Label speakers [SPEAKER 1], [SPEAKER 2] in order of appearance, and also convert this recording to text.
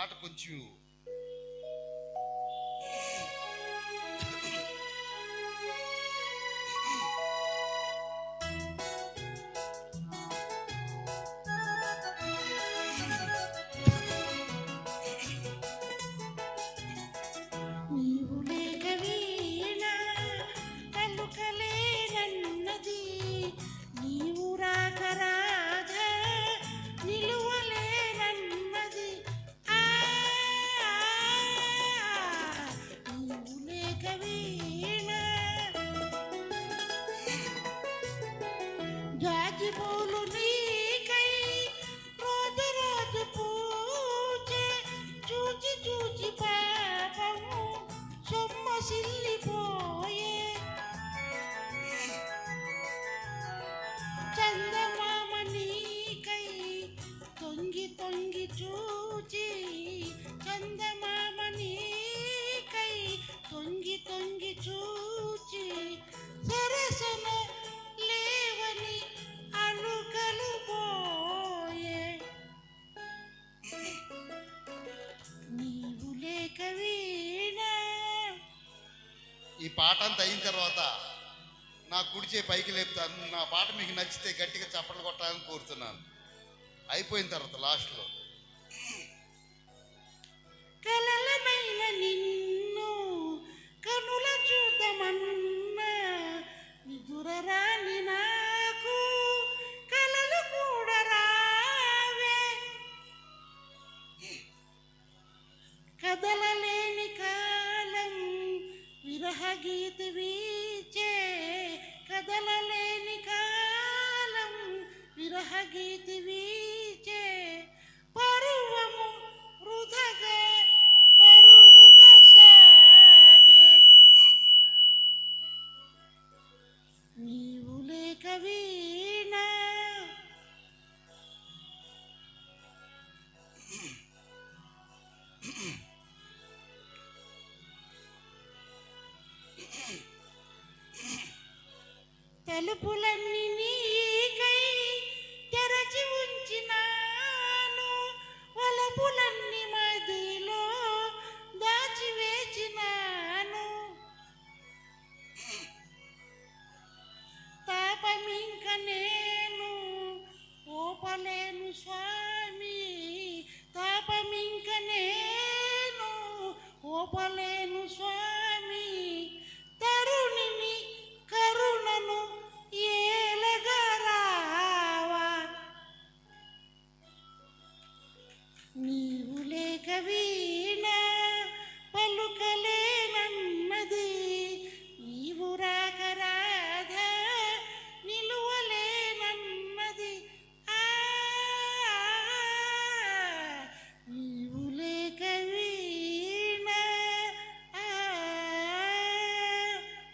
[SPEAKER 1] పాట కొంచెం
[SPEAKER 2] ചില്ല
[SPEAKER 1] ఈ పాట అంతా అయిన తర్వాత నా కుడిచే పైకి లేపుతాను. నా పాట మీకు నచ్చితే గట్టిగా చప్పట్లు కొట్టాలని కోరుతున్నాను. అయిపోయిన తర్వాత లాస్ట్లో.
[SPEAKER 2] కలలమైన ಗೀತಿವಿ తలుపులన్నీ